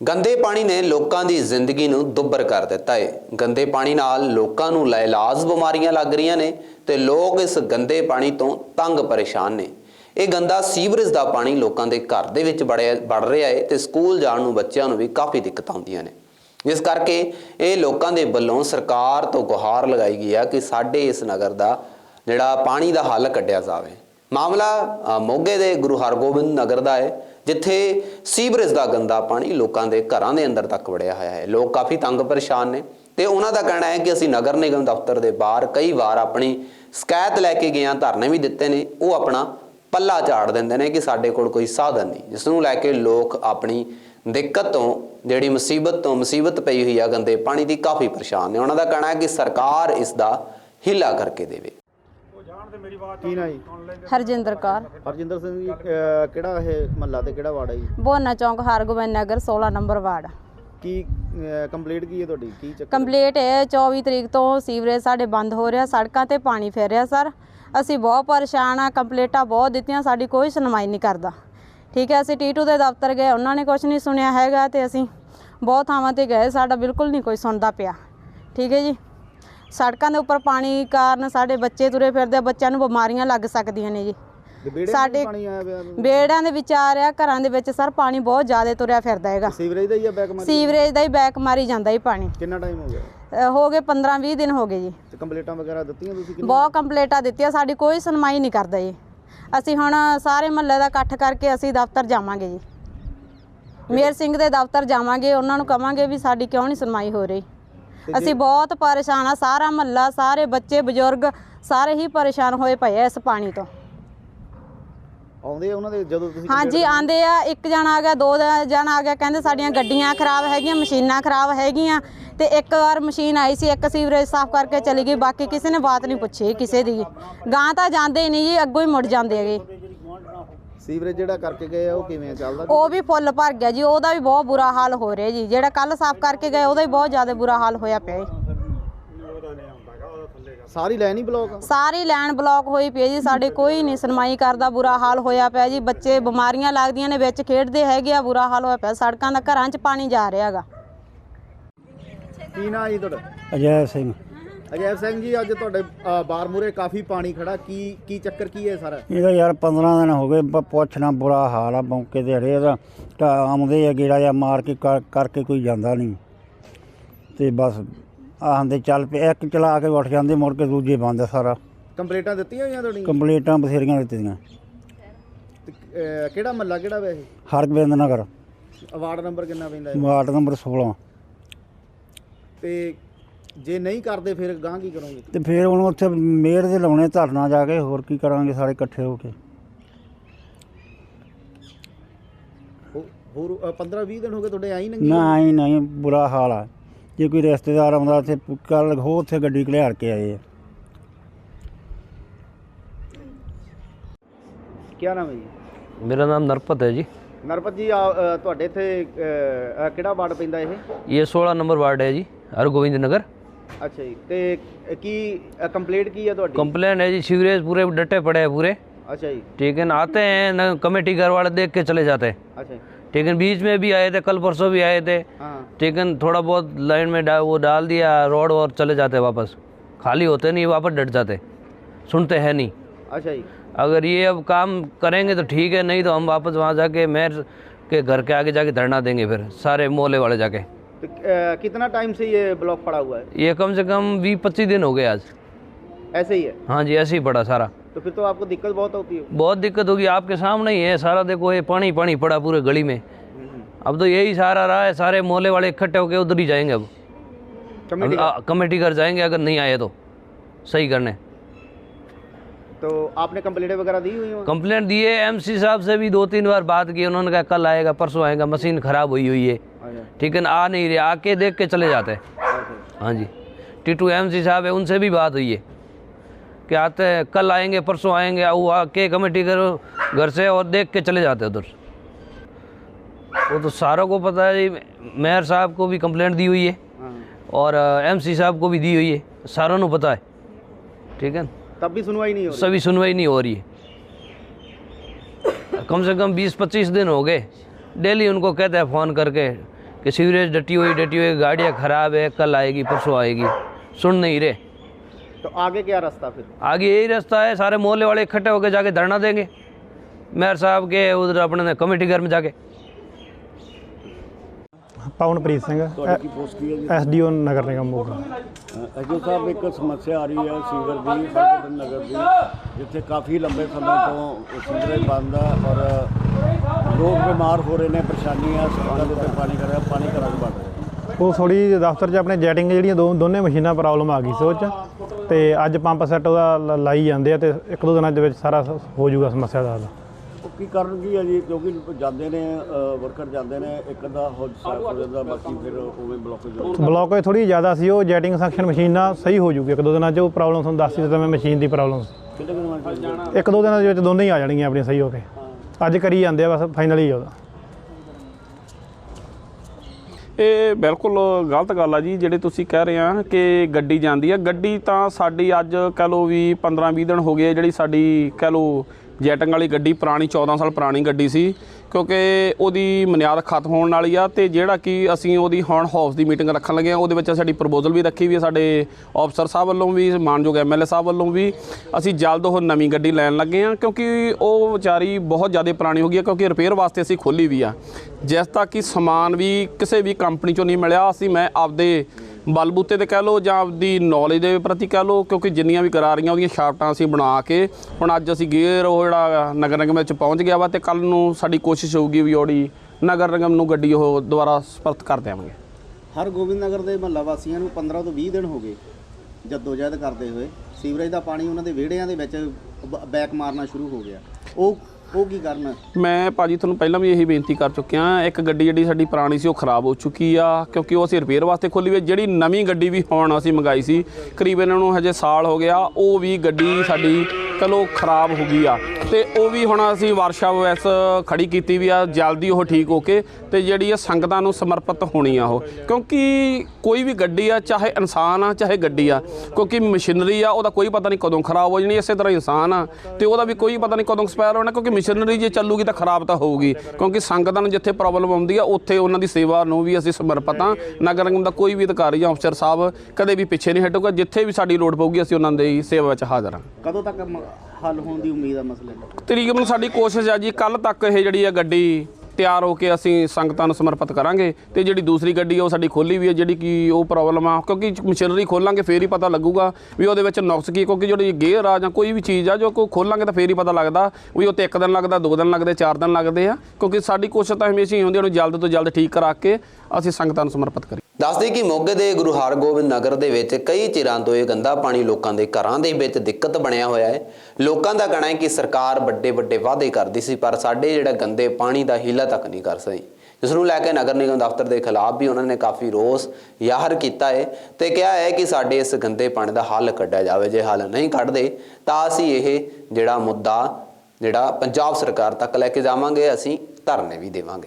ਗੰਦੇ ਪਾਣੀ ਨੇ ਲੋਕਾਂ ਦੀ ਜ਼ਿੰਦਗੀ ਨੂੰ ਦੁੱਬਰ ਕਰ ਦਿੱਤਾ ਹੈ ਗੰਦੇ ਪਾਣੀ ਨਾਲ ਲੋਕਾਂ ਨੂੰ ਲਾਇਲਾਜ ਬਿਮਾਰੀਆਂ ਲੱਗ ਰਹੀਆਂ ਨੇ ਤੇ ਲੋਕ ਇਸ ਗੰਦੇ ਪਾਣੀ ਤੋਂ ਤੰਗ ਪਰੇਸ਼ਾਨ ਨੇ। ਇਹ ਗੰਦਾ ਸੀਵਰੇਜ ਦਾ ਪਾਣੀ ਲੋਕਾਂ ਦੇ ਘਰ ਦੇ ਵਿੱਚ ਬੜਿਆ, ਵੜ ਰਿਹਾ ਏ ਤੇ ਸਕੂਲ ਜਾਣ ਨੂੰ ਬੱਚਿਆਂ ਨੂੰ ਵੀ ਕਾਫੀ ਦਿੱਕਤਾਂ ਆਉਂਦੀਆਂ ਨੇ। ਇਸ ਕਰਕੇ ਇਹ ਲੋਕਾਂ ਦੇ ਵੱਲੋਂ ਸਰਕਾਰ ਤੋਂ ਗੁਹਾਰ ਲਗਾਈ ਗਈ ਆ ਕਿ ਸਾਡੇ ਇਸ ਨਗਰ ਦਾ ਜਿਹੜਾ ਪਾਣੀ ਦਾ ਹੱਲ ਕੱਢਿਆ ਜਾਵੇ। ਮਾਮਲਾ ਮੋਗੇ ਦੇ ਗੁਰੂ ਹਰਗੋਬਿੰਦ ਨਗਰ ਦਾ ਹੈ ਜਿੱਥੇ ਸੀਵਰੇਜ ਦਾ ਗੰਦਾ ਪਾਣੀ ਲੋਕਾਂ ਦੇ ਘਰਾਂ ਦੇ ਅੰਦਰ ਤੱਕ ਵੜਿਆ ਹੋਇਆ ਹੈ। ਲੋਕ ਕਾਫੀ ਤੰਗ ਪਰੇਸ਼ਾਨ ਨੇ ਤੇ ਉਹਨਾਂ ਦਾ ਕਹਿਣਾ ਹੈ ਕਿ ਅਸੀਂ ਨਗਰ ਨਿਗਮ ਦਫ਼ਤਰ ਦੇ ਬਾਹਰ ਕਈ ਵਾਰ ਆਪਣੀ ਸ਼ਿਕਾਇਤ ਲੈ ਕੇ ਗਏ ਹਾਂ, ਧਰਨੇ ਵੀ ਦਿੱਤੇ ਨੇ, ਉਹ ਆਪਣਾ ਪੱਲਾ ਝਾੜ ਦਿੰਦੇ ਨੇ ਕਿ ਸਾਡੇ ਕੋਲ ਕੋਈ ਸਾਧਨ ਨਹੀਂ। ਜਿਸ ਨੂੰ ਲੈ ਕੇ ਲੋਕ ਆਪਣੀ ਦਿੱਕਤ ਤੋਂ, ਜਿਹੜੀ ਮੁਸੀਬਤ ਤੋਂ ਮੁਸੀਬਤ ਪਈ ਹੋਈ ਆ ਗੰਦੇ ਪਾਣੀ ਦੀ ਕਾਫੀ ਪਰੇਸ਼ਾਨ ਨੇ। ਉਹਨਾਂ ਦਾ ਕਹਿਣਾ ਹੈ ਕਿ ਸਰਕਾਰ ਇਸ ਦਾ ਹਿੱਲਾ ਕਰਕੇ ਦੇਵੇ। ਕੀ ਨਾ ਜੀ? ਹਰਜਿੰਦਰ ਕੌਰ। ਹਰਜਿੰਦਰ ਸਿੰਘ ਜੀ ਅਹ ਕਿਹੜਾ ਇਹ ਮਹੱਲਾ ਤੇ ਕਿਹੜਾ ਵਾਰਡ ਹੈ ਜੀ? ਬੋਨਾ ਚੌਂਕ ਹਰਗੋਬਿੰਦ ਨਗਰ 16 ਨੰਬਰ ਵਾਰਡ। ਕੀ ਕੰਪਲੀਟ ਕੀ ਹੈ ਤੁਹਾਡੀ? ਕੀ ਚੱਕਰ? ਕੰਪਲੀਟ ਹੈ 24 ਤਰੀਕ ਤੋਂ ਸੀਵਰੇਜ ਸਾਡੇ ਬੰਦ ਹੋ ਰਿਹਾ ਸੜਕਾਂ ਤੇ ਪਾਣੀ ਫਿਰ ਰਿਹਾ ਸਰ। ਅਸੀਂ ਬਹੁਤ ਪਰੇਸ਼ਾਨ ਆ ਕੰਪਲੀਟਾਂ ਬਹੁਤ ਦਿੱਤੀਆਂ ਸਾਡੀ ਕੋਈ ਸੁਣਵਾਈ ਨਹੀਂ ਕਰਦਾ। ਠੀਕ ਹੈ ਅਸੀਂ ਟੀਟੂ ਦੇ ਦਫ਼ਤਰ ਗਏ ਉਹਨਾਂ ਨੇ ਕੁਝ ਨਹੀਂ ਸੁਣਿਆ ਹੈਗਾ ਤੇ ਅਸੀਂ ਬਹੁਤ ਥਾਵਾਂ ਤੇ ਗਏ ਸਾਡਾ ਬਿਲਕੁਲ ਨਹੀਂ ਕੋਈ ਸੁਣਦਾ ਪਿਆ। ਠੀਕ ਹੈ ਜੀ? ਸੜਕਾਂ ਦੇ ਉੱਪਰ ਪਾਣੀ ਕਾਰਨ ਸਾਡੇ ਬੱਚੇ ਤੁਰੇ ਫਿਰਦੇ ਆ ਬੱਚਿਆਂ ਨੂੰ ਬਿਮਾਰੀਆਂ ਲੱਗ ਸਕਦੀਆਂ ਨੇ ਜੀ। ਤੇ ਵਿਹੜੇ ਸਾਡੇ- ਪਾਣੀ ਆਇਆ ਪਿਆ? ਬੇੜਾਂ ਦੇ ਵਿੱਚ ਆ ਰਿਹਾ ਘਰਾਂ ਦੇ ਵਿੱਚ ਸਰ ਪਾਣੀ ਬਹੁਤ ਜ਼ਿਆਦਾ ਤੁਰਿਆ ਫਿਰਦਾ ਹੈਗਾ। ਸੀਵਰੇਜ ਦਾ ਹੀ ਆ ਬੈਕ ਮਾਰੀ ਸੀਵਰੇਜ ਦਾ ਹੀ ਬੈਕ ਮਾਰੀ ਜਾਂਦਾ ਹੀ ਪਾਣੀ। ਕਿੰਨਾ ਟਾਈਮ ਹੋ ਗਿਆ? ਅ, ਹੋ ਗਏ 15 20 ਦਿਨ ਹੋ ਗਏ ਜੀ। ਤੇ ਕੰਪਲੀਟਾਂ ਵਗੈਰਾ ਦਿੱਤੀਆਂ ਤੁਸੀਂ ਕਿ ਬਹੁਤ ਕੰਪਲੇਂਟਾਂ ਦਿੱਤੀਆਂ ਸਾਡੀ ਕੋਈ ਸੁਣਵਾਈ ਨਹੀਂ ਕਰਦਾ ਜੀ। ਅਸੀਂ ਹੁਣ ਸਾਰੇ ਮਹੱਲੇ ਦਾ ਇਕੱਠ ਕਰਕੇ ਅਸੀਂ ਦਫ਼ਤਰ ਜਾਵਾਂਗੇ ਜੀ। ਮੇਰ ਸਿੰਘ ਦੇ ਦਫ਼ਤਰ ਜਾਵਾਂਗੇ ਉਹਨਾਂ ਨੂੰ ਕਵਾਂਗੇ ਵੀ ਸਾਡੀ ਕਿਉਂ ਨਹੀਂ ਸੁਣਵਾਈ ਹੋ ਰਹੀ। ਅਸੀਂ ਬਹੁਤ ਪਰੇਸ਼ਾਨ ਆ ਸਾਰਾ ਮਹੱਲਾ ਸਾਰੇ ਬੱਚੇ ਬਜ਼ੁਰਗ ਸਾਰੇ ਹੀ ਪਰੇਸ਼ਾਨ ਹੋਏ ਪਏ ਆ ਇਸ ਪਾਣੀ ਤੋਂ। ਆਉਂਦੇ ਉਹਨਾਂ ਦੇ ਜਦੋਂ ਤੁਸੀਂ ਹਾਂਜੀ ਆਂਦੇ ਆ ਇੱਕ ਜਣਾ ਆ ਗਿਆ ਦੋ ਜਣਾ ਆ ਗਿਆ ਕਹਿੰਦੇ ਸਾਡੀਆਂ ਗੱਡੀਆਂ ਖਰਾਬ ਹੈਗੀਆਂ ਮਸ਼ੀਨਾਂ ਖਰਾਬ ਹੈਗੀਆਂ ਤੇ ਇੱਕ ਵਾਰ ਮਸ਼ੀਨ ਆਈ ਸੀ ਇੱਕ ਸੀਵਰੇਜ ਸਾਫ਼ ਕਰਕੇ ਚਲੀ ਗਈ ਬਾਕੀ ਕਿਸੇ ਨੇ ਬਾਤ ਨਹੀਂ ਪੁੱਛੀ ਕਿਸੇ ਦੀ। ਗਾਂ ਤਾਂ ਜਾਂਦੇ ਹੀ ਨਹੀਂ ਜੀ ਅੱਗੋਂ ਹੀ ਮੁੜ ਜਾਂਦੇ ਹੈਗੇ। ਸੀਵਰੇਜ ਜਿਹੜਾ ਕਰਕੇ ਗਏ ਆ ਉਹ ਕਿਵੇਂ ਚੱਲਦਾ ਉਹ ਵੀ ਫੁੱਲ ਭਰ ਗਿਆ ਜੀ ਉਹਦਾ ਵੀ ਬਹੁਤ ਬੁਰਾ ਹਾਲ ਹੋ ਰਿਹਾ ਜੀ। ਜਿਹੜਾ ਕੱਲ ਸਾਫ਼ ਕਰਕੇ ਗਏ ਉਹਦਾ ਵੀ ਬਹੁਤ ਜ਼ਿਆਦਾ ਬੁਰਾ ਹਾਲ ਹੋਇਆ ਪਿਆ ਜੀ। ਸਾਰੀ ਲਾਈਨ ਹੀ ਬਲੌਕ ਸਾਰੀ ਲਾਈਨ ਬਲੌਕ ਹੋਈ ਪਈ ਜੀ ਸਾਡੇ ਕੋਈ ਨਹੀਂ ਸੁਣਵਾਈ ਕਰਦਾ ਬੁਰਾ ਹਾਲ ਹੋਇਆ ਪਿਆ ਜੀ। ਬੱਚੇ ਬਿਮਾਰੀਆਂ ਲੱਗਦੀਆਂ ਨੇ ਵਿੱਚ ਖੇਡਦੇ ਹੈਗੇ ਆ ਬੁਰਾ ਹਾਲ ਹੋਇਆ ਪਿਆ। ਸੜਕਾਂ ਦਾ ਘਰਾਂ 'ਚ ਪਾਣੀ ਜਾ ਰਿਹਾ ਹੈਗਾ। ਕੀ ਨਾਂ ਜੀ ਤੁਹਾਡਾ? ਅਜੈ ਸਿੰਘ। ਅਜੈਬ ਸਿੰਘ ਜੀ ਅੱਜ ਤੁਹਾਡੇ ਬਾਰ ਮੂਰੇ ਕਾਫੀ ਪਾਣੀ ਖੜਾ। ਕੀ ਕੀ ਚੱਕਰ ਕੀ ਹੈ ਸਾਰਾ? ਇਹਦਾ ਯਾਰ 15 ਦਿਨ ਹੋ ਗਏ ਪ- ਪੁੱਛਣਾ ਬੁਰਾ ਹਾਲ ਆ ਮੌਕੇ ਤੇ ਹਰੇ ਦਾ ਤਾਂ ਆਉਂਦੇ ਆ ਗੇੜਾ ਜਾਂ ਮਾਰ ਕੇ ਕਰ- ਕਰਕੇ ਕੋਈ ਜਾਂਦਾ ਨਹੀਂ। ਤੇ ਬਸ ਆਂਦੇ ਚੱਲ ਪਏ ਇੱਕ ਚਲਾ ਕੇ ਉੱਠ ਜਾਂਦੇ ਮੁੜ ਕੇ ਦੂਜੇ ਬੰਦ ਆ ਸਾਰਾ। ਕੰਪਲੀਟਾਂ ਦਿੱਤੀਆਂ ਹੋਈਆਂ ਤੁਹਾਡੀਆਂ? ਕੰਪਲੀਟਾਂ ਬਥੇਰੀਆਂ ਦਿੱਤੀਆਂ। ਤੇ, ਕਿਹੜਾ ਮਹੱਲਾ ਕਿਹੜਾ ਵੈਸੇ? ਹਰਗੋਬਿੰਦ ਨਗਰ। ਵਾਰਡ ਨੰਬਰ ਕਿੰਨਾ ਪੈਂਦਾ ਹੈ? ਵਾਰਡ ਨੰਬਰ 16 ਤੇ ਜੇ ਨਹੀਂ ਕਰਦੇ ਫਿਰ ਗਾਂ ਕੀ ਕਰੋਗੇ? ਤੇ ਫਿਰ ਹੁਣ ਉੱਥੇ ਮੇਰ ਦੇ ਲਾਉਣੇ ਧਰਨਾ ਜਾ ਕੇ ਹੋਰ ਕੀ ਕਰਾਂਗੇ ਸਾਰੇ ਇਕੱਠੇ ਹੋ ਕੇ? ਹੋ- ਹੋਰ 15 20 ਦਿਨ ਹੋ ਗਏ ਤੁਹਾਡੇ ਆਈ ਨੰਗੀ? ਨਾ ਹੀ ਨਹੀਂ ਬੁਰਾ ਹਾਲ ਆ। ਜੇ ਕੋਈ ਰਿਸ਼ਤੇਦਾਰ ਆਉਂਦਾ ਤੇ ਕੱਲ ਹੋ ਉੱਥੇ ਗੱਡੀ ਘਲਿਆੜ ਕੇ ਆਏ ਆ। ਕੀ ਨਾਮ ਹੈ ਜੀ? ਮੇਰਾ ਨਾਮ ਨਰਪਤ ਹੈ ਜੀ। ਨਰਪਤ ਜੀ ਆ, ਤੁਹਾਡੇ ਇੱਥੇ ਕਿਹੜਾ ਵਾਰਡ ਪੈਂਦਾ ਇਹ? ਇਹ 16 ਨੰਬਰ ਵਾਰਡ ਹੈ ਜੀ ਹਰਗੋਬਿੰਦ ਨਗਰ ਅੱਛਾ ਜੀ ਤੇ ਅ, ਕੀ ਕੰਪਲੀਟ ਕੀ ਹੈ ਤੁਹਾਡੀ कंप्लेन है जी सीवरेज पूरे डटे पड़े हैं पूरे ਅੱਛਾ ਜੀ ठीक है ना आते हैं ना कमेटी घर वाले देख के चले जाते हैं ਅੱਛਾ ਜੀ ठीक है बीच में भी आए थे कल परसों भी आए थे ਹਾਂ ठीक है थोड़ा बहुत लाइन में डा, वो डाल दिया रोड और चले जाते वापस खाली होते नहीं वापस डट जाते सुनते हैं नहीं ਅੱਛਾ ਜੀ अगर ये अब काम करेंगे तो ठीक है नहीं तो हम वापस वहाँ जाके मेयर के घर के आगे जाके धरना देंगे फिर सारे मोहल्ले वाले जाके तो कितना टाइम से ये ब्लॉक पड़ा हुआ है? ये कम से कम बीस पच्चीस दिन हो गए आज। ऐसे ही है? हाँ जी ऐसे ही पड़ा सारा। तो फिर तो आपको दिक्कत बहुत होती है बहुत दिक्कत होगी आपके सामने ही है सारा। देखो ये पानी पानी पड़ा पूरे गली में। अब तो यही सारा रहा है सारे मोहल्ले वाले इकट्ठे होके उधर ही जाएँगे अब। कमेटी घर जाएँगे अगर नहीं आए तो सही करने। तो आपने कंप्लेंट वगैरह दी हुई है? कंप्लेंट दिए एमसी साहब से भी दो तीन बार बात की उन्होंने कहा कल आएगा परसों आएगा मशीन खराब हुई हुई है। ठीक है ना? आ नहीं रहे आके देख के चले जाते हैं। हाँ जी। टीटू एम सी साहब है उनसे भी बात हुई है। कि आते हैं कल आएँगे परसों आएँगे वो आके कमेटी घर घर से और देख के चले जाते हैं उधर। वो तो सारों को पता है जी मेयर साहब को भी कंप्लेंट दी हुई है और एम सी साहब को भी दी हुई है। सारों को पता है। ठीक है तब भी सुनवाई नहीं हो रही। सभी सुनवाई नहीं हो रही है। कम से कम बीस पच्चीस दिन हो गए। डेली उनको कहते हैं फ़ोन करके कि सीवरेज डटी हुई डटी हुई गाड़ियाँ खराब है कल आएगी परसों आएगी सुन नहीं रहे तो आगे क्या रास्ता फिर आगे यही रास्ता है सारे मोहल्ले वाले इकट्ठे होकर जाके धरना देंगे मेयर साहब के उधर अपने कमेटी घर में जाके ਪਵਨਪ੍ਰੀਤ ਸਿੰਘ ਤੁਹਾਡੀ ਕੀ ਪੋਸਟ ਕੀ ਹੈ ਜੀ ਐਸਡੀਓ ਨਗਰ ਨਿਗਮ ਮੋਗਾ ਅਜੋ ਸਾਹਿਬ ਇੱਕ ਸਮੱਸਿਆ ਆ ਰਹੀ ਹੈ ਸੀਵਰ ਦੀ ਸਰਕਟ ਨਗਰ ਦੀ ਜਿੱਥੇ ਕਾਫੀ ਲੰਬੇ ਸਮੇਂ ਤੋਂ ਸੀਵਰੇਜ ਬੰਦ ਹੈ ਔਰ ਲੋਕ ਬਿਮਾਰ ਹੋ ਰਹੇ ਨੇ ਪਰੇਸ਼ਾਨੀ ਆ ਸੜਕਾਂ ਦੇ ਉੱਤੇ ਪਾਣੀ ਕਰ ਰਿਹਾ ਪਾਣੀ ਘਰਾਂ 'ਚ ਵੜ ਰਿਹਾ। ਉਹ ਥੋੜੀ ਦਫ਼ਤਰ 'ਚ ਆਪਣੇ ਜੈਟਿੰਗ ਜਿਹੜੀਆਂ ਦੋ ਦੋਨੇ ਮਸ਼ੀਨਾਂ ਪ੍ਰੋਬਲਮ ਆ ਗਈ ਸੀ ਉਹ 'ਚ। ਤੇ ਅੱਜ ਪੰਪ ਸੈੱਟ ਉਹਦਾ ਲ- ਲਾਈ ਜਾਂਦੇ ਆ ਤੇ ਇੱਕ ਦੋ ਦਿਨਾਂ ਦੇ ਵਿੱਚ ਸਾਰਾ ਸ- ਹੋ ਜਾਊਗਾ ਸਮੱਸਿਆ ਦਾ ਹੱਲ। ਉਹ ਕੀ ਕਾਰਨ ਕੀ ਹੈ ਜੀ? ਕਿਉਂਕਿ ਜਾਂਦੇ ਨੇ ਵਰਕਰ ਜਾਂਦੇ ਨੇ ਇੱਕ ਦਾ ਹੋ ਸਾਫ਼ ਹੋ ਜਾਂਦਾ ਬਾਕੀ ਫਿਰ ਉਵੇਂ ਬਲੌਕੇਜ ਹੋ ਬਲੌਕ ਥੋੜੀ ਜ਼ਿਆਦਾ ਸੀ ਉਹ ਜੈਟਿੰਗ ਸੈਕਸ਼ਨ ਮਸ਼ੀਨ ਨਾਲ ਸਹੀ ਹੋ ਜਾਊਗੀ। ਇੱਕ ਦੋ ਦਿਨਾਂ 'ਚ ਉਹ ਪ੍ਰੋਬਲਮ ਤੁਹਾਨੂੰ ਦੱਸ ਦਿੱਤਾ ਮੈਂ ਮਸ਼ੀਨ ਦੀ ਪ੍ਰੋਬਲਮ। ਕਿੰਨੇ ਜਾਣਾ ਇੱਕ ਦੋ ਦਿਨਾਂ ਦੇ ਵਿੱਚ ਦੋਨੇ ਹੀ ਆ ਜਾਣਗੀਆਂ ਆਪਣੀਆਂ ਸਹੀ ਹੋ ਕੇ। ਅੱਜ ਕਰੀ ਜਾਂਦੇ ਆ ਬਸ ਫਾਈਨਲੀ ਉਹਦਾ। ਇਹ ਬਿਲਕੁਲ ਗਲਤ ਗੱਲ ਆ ਜੀ, ਜਿਹੜੇ ਤੁਸੀਂ ਕਹਿ ਰਹੇ ਆ ਕਿ ਗੱਡੀ ਜਾਂਦੀ ਆ। ਗੱਡੀ ਤਾਂ ਸਾਡੀ ਅੱਜ ਕਹਿ ਲਓ ਵੀ 15 20 ਦਿਨ ਹੋ ਗਏ ਜਿਹੜੀ ਸਾਡੀ ਕਹਿ ਲਓ ਜੈਟਿੰਗ ਵਾਲੀ ਗੱਡੀ ਪੁਰਾਣੀ 14 ਸਾਲ ਪੁਰਾਣੀ ਗੱਡੀ ਸੀ, ਕਿਉਂਕਿ ਉਹਦੀ ਮਨਿਆਦ ਖਤਮ ਹੋਣ ਵਾਲੀ ਆ ਤੇ ਜਿਹੜਾ ਕਿ ਅਸੀਂ ਉਹਦੀ ਹੁਣ ਹਾਊਸ ਦੀ ਮੀਟਿੰਗ ਰੱਖਣ ਲੱਗੇ ਆ ਉਹਦੇ ਵਿੱਚ ਸਾਡੀ ਪ੍ਰਪੋਜ਼ਲ ਵੀ ਰੱਖੀ ਵੀ ਆ, ਸਾਡੇ ਅਫਸਰ ਸਾਹਿਬ ਵੱਲੋਂ ਵੀ, ਮਾਨਯੋਗ ਐਮਐਲਏ ਸਾਹਿਬ ਵੱਲੋਂ ਵੀ, ਅਸੀਂ ਜਲਦ ਉਹ ਨਵੀਂ ਗੱਡੀ ਲੈਣ ਲੱਗੇ ਆ ਕਿਉਂਕਿ ਉਹ ਵਿਚਾਰੀ ਬਹੁਤ ਜ਼ਿਆਦਾ ਪੁਰਾਣੀ ਹੋ ਗਈ ਆ, ਕਿਉਂਕਿ ਰਿਪੇਅਰ ਵਾਸਤੇ ਅਸੀਂ ਖੋਲੀ ਵੀ ਆ। ਜਿਸ ਤੱਕ ਕਿ ਸਮਾਨ ਵੀ ਕਿਸੇ ਵੀ ਕੰਪਨੀ ਚੋਂ ਨਹੀਂ ਮਿਲਿਆ, ਅਸੀਂ ਮੈਂ ਆਪਦੇ ਬਲਬੂਤੇ ਤੇ ਕਹਿ ਲਓ ਜਾਂ ਆਪਦੀ ਨੌਲੇਜ ਦੇ ਪ੍ਰਤੀ ਕਹਿ ਲਓ, ਕਿਉਂਕਿ ਜਿੰਨੀਆਂ ਵੀ ਕਰਾਰੀਆਂ ਉਹਦੀਆਂ ਸ਼ਾਫਟਾਂ ਅਸੀਂ ਬਣਾ ਕੇ, ਹੁਣ ਅੱਜ ਅਸੀਂ ਗੇਅਰ ਉਹ ਜਿਹੜਾ ਨਗਰ ਨਿਗਮ ਵਿੱਚ ਪਹੁੰਚ ਗਿਆ ਵਾ ਤੇ ਕੱਲ ਨੂੰ ਸਾਡੀ ਕੋਸ਼ਿਸ਼ ਹੋਊਗੀ ਵੀ ਉਹਦੀ ਨਗਰ ਨਿਗਮ ਨੂੰ ਗੱਡੀ ਉਹ ਦੁਬਾਰਾ ਸਪਰਤ ਕਰ ਦੇਵਾਂਗੇ। ਹਰ ਗੋਬਿੰਦ ਨਗਰ ਦੇ ਮਹੱਲਾ ਵਾਸੀਆਂ ਨੂੰ 15 ਤੋਂ 20 ਦਿਨ ਹੋ ਗਏ ਜਦੋਜਹਿਦ ਕਰਦੇ ਹੋਏ। ਸੀਵਰੇਜ ਦਾ ਪਾਣੀ ਉਹਨਾਂ ਦੇ ਵਿਹੜਿਆਂ ਦੇ ਵਿੱਚ ਬ- ਬੈਕ ਮਾਰਨਾ ਸ਼ੁਰੂ ਹੋ ਗਿਆ। ਉਹ ਉਹ ਕੀ ਕਰਨਾ? ਮੈਂ ਭਾਜੀ ਤੁਹਾਨੂੰ ਪਹਿਲਾਂ ਵੀ ਇਹੀ ਬੇਨਤੀ ਕਰ ਚੁੱਕਿਆ ਇੱਕ ਗੱਡੀ ਜਿਹੜੀ ਸਾਡੀ ਪੁਰਾਣੀ ਸੀ ਉਹ ਖਰਾਬ ਹੋ ਚੁੱਕੀ ਆ, ਕਿਉਂਕਿ ਉਹ ਅਸੀਂ ਰਿਪੇਅਰ ਵਾਸਤੇ ਖੋਲੀ ਵੀ ਜਿਹੜੀ ਨਵੀਂ ਗੱਡੀ ਵੀ ਹੁਣ ਅਸੀਂ ਮੰਗਾਈ ਸੀ ਕਰੀਬ ਇਹਨਾਂ ਨੂੰ ਹਜੇ ਸਾਲ ਹੋ ਗਿਆ, ਉਹ ਵੀ ਗੱਡੀ ਸਾਡੀ ਚਲੋ ਖਰਾਬ ਹੋ ਗਈ ਆ। ਤੇ ਉਹ ਵੀ ਹੁਣ ਅਸੀਂ ਵਰਕਸ਼ਾਪ ਵੈਸ ਖੜੀ ਕੀਤੀ ਵੀ ਆ, ਜਲਦੀ ਉਹ ਠੀਕ ਹੋ ਕੇ ਤੇ ਜਿਹੜੀ ਆ ਸੰਗਤਾਂ ਨੂੰ ਸਮਰਪਿਤ ਹੋਣੀ ਆ ਉਹ। ਕਿਉਂਕਿ ਕੋਈ ਵੀ ਗੱਡੀ ਆ, ਚਾਹੇ ਇਨਸਾਨ ਆ, ਚਾਹੇ ਗੱਡੀ ਆ, ਕਿਉਂਕਿ ਮਸ਼ੀਨਰੀ ਆ, ਉਹਦਾ ਕੋਈ ਪਤਾ ਨਹੀਂ ਕਦੋਂ ਖਰਾਬ ਹੋ ਜਾਣੀ, ਇਸੇ ਤਰ੍ਹਾਂ ਇਨਸਾਨ ਆ। ਤੇ ਉਹਦਾ ਵੀ ਕੋਈ ਪਤਾ ਨਹੀਂ ਕਦੋਂ ਐਕਸਪਾਇਰ ਹੋਣਾ, ਕਿਉਂਕਿ ਮਸ਼ੀਨਰੀ ਜੇ ਚੱਲੂਗੀ ਤਾਂ ਖਰਾਬ ਤਾਂ ਹੋਊਗੀ। ਕਿਉਂਕਿ ਸੰਗਤਾਂ ਨੂੰ ਜਿੱਥੇ ਪ੍ਰੋਬਲਮ ਆਉਂਦੀ ਆ, ਉੱਥੇ ਉਹਨਾਂ ਦੀ ਸੇਵਾ ਨੂੰ ਵੀ ਅਸੀਂ ਸਮਰਪਿਤ ਆ। ਨਗਰ ਨਿਗਮ ਦਾ ਕੋਈ ਵੀ ਅਧਿਕਾਰੀ ਜਾਂ ਅਫਸਰ ਸਾਹਿਬ ਕਦੇ ਵੀ ਪਿੱਛੇ ਨਹੀਂ ਹਟੂਗਾ, ਜਿੱਥੇ ਵੀ ਸਾਡੀ ਲੋੜ ਪਊਗੀ, ਅਸੀਂ ਉਹਨਾਂ ਦੀ ਸੇਵਾ ਵਿੱਚ ਹਾਜ਼ਰ ਹਾਂ ਕਦੋਂ ਤੱਕ ਹੱਲ ਹੋਣ ਦੀ ਉਮੀਦ ਆ ਮਸਲੇ ਦਾ। ਤਕਰੀਬਨ ਸਾਡੀ ਕੋਸ਼ਿਸ਼ ਆ ਜੀ, ਕੱਲ ਤੱਕ ਇਹ ਜਿਹੜੀ ਆ ਗੱਡੀ ਤਿਆਰ ਹੋ ਕੇ ਅਸੀਂ ਸੰਗਤਾਂ ਨੂੰ ਸਮਰਪਿਤ ਕਰਾਂਗੇ ਤੇ ਜਿਹੜੀ ਦੂਸਰੀ ਗੱਡੀ ਆ ਉਹ ਸਾਡੀ ਖੋਲੀ ਵੀ ਹੈ ਜਿਹੜੀ ਕਿ ਉਹ ਪ੍ਰੋਬਲਮ ਆ, ਕਿਉਂਕਿ ਮਸ਼ੀਨਰੀ ਖੋਲਾਂਗੇ ਫੇਰ ਹੀ ਪਤਾ ਲੱਗੂਗਾ ਵੀ ਉਹਦੇ ਵਿੱਚ ਨੁਕਸ ਕੀ ਕਿਉਂਕਿ ਜਿਹੜੀ ਗੇਅਰ ਆ ਜਾਂ ਕੋਈ ਵੀ ਚੀਜ਼ ਆ ਜੋ ਕੋ ਖੋਲਾਂਗੇ ਤਾਂ ਫੇਰ ਹੀ ਪਤਾ ਲੱਗਦਾ ਵੀ ਉਹ ਤੇ ਇੱਕ ਦਿਨ ਲੱਗਦਾ, ਦੋ ਦਿਨ ਲੱਗਦੇ, ਚਾਰ ਦਿਨ ਲੱਗਦੇ ਆ, ਕਿਉਂਕਿ ਸਾਡੀ ਕੋਸ਼ਿਸ਼ ਤਾਂ ਹਮੇਸ਼ਾ ਹੀ ਹੁੰਦੀ ਹੈ ਉਹਨੂੰ ਜਲਦ ਤੋਂ ਜਲਦ ਠੀਕ ਕਰਾ ਕੇ ਅਸੀਂ ਸੰਗਤਾਂ ਨੂੰ ਸਮਰਪਿਤ ਕਰੀਏ। ਦੱਸਦੇ ਕਿ ਮੋਗੇ ਦੇ ਗੁਰੂ ਹਰਗੋਬਿੰਦ ਨਗਰ ਦੇ ਵਿੱਚ ਕਈ ਚਿਰਾਂ ਤੋਂ ਇਹ ਗੰਦਾ ਪਾਣੀ ਲੋਕਾਂ ਦੇ ਘਰਾਂ ਦੇ ਵਿੱਚ ਦਿੱਕਤ ਬਣਿਆ ਹੋਇਆ ਹੈ। ਲੋਕਾਂ ਦਾ ਕਹਿਣਾ ਹੈ ਕਿ ਸਰਕਾਰ ਵੱਡੇ ਵੱਡੇ ਵਾਅਦੇ ਕਰਦੀ ਸੀ, ਪਰ ਸਾਡੇ ਜਿਹੜਾ ਗੰਦੇ ਪਾਣੀ ਦਾ ਹੀਲਾ ਤੱਕ ਨਹੀਂ ਕਰ ਸਕੀ ਜਿਸ ਨੂੰ ਲੈ ਕੇ ਨਗਰ ਨਿਗਮ ਦਫ਼ਤਰ ਦੇ ਖਿਲਾਫ ਵੀ ਉਹਨਾਂ ਨੇ ਕਾਫੀ ਰੋਸ ਜ਼ਾਹਰ ਕੀਤਾ ਹੈ ਤੇ ਕਿਹਾ ਹੈ ਕਿ ਸਾਡੇ ਇਸ ਗੰਦੇ ਪਾਣੀ ਦਾ ਹੱਲ ਕੱਢਿਆ ਜਾਵੇ। ਜੇ ਹੱਲ ਨਹੀਂ ਕੱਢਦੇ, ਤਾਂ ਅਸੀਂ ਇਹ ਜਿਹੜਾ ਮੁੱਦਾ, ਜਿਹੜਾ ਪੰਜਾਬ ਸਰਕਾਰ ਤੱਕ ਲੈ ਕੇ ਜਾਵਾਂਗੇ, ਅਸੀਂ ਧਰਨੇ ਵੀ ਦੇਵਾਂਗੇ।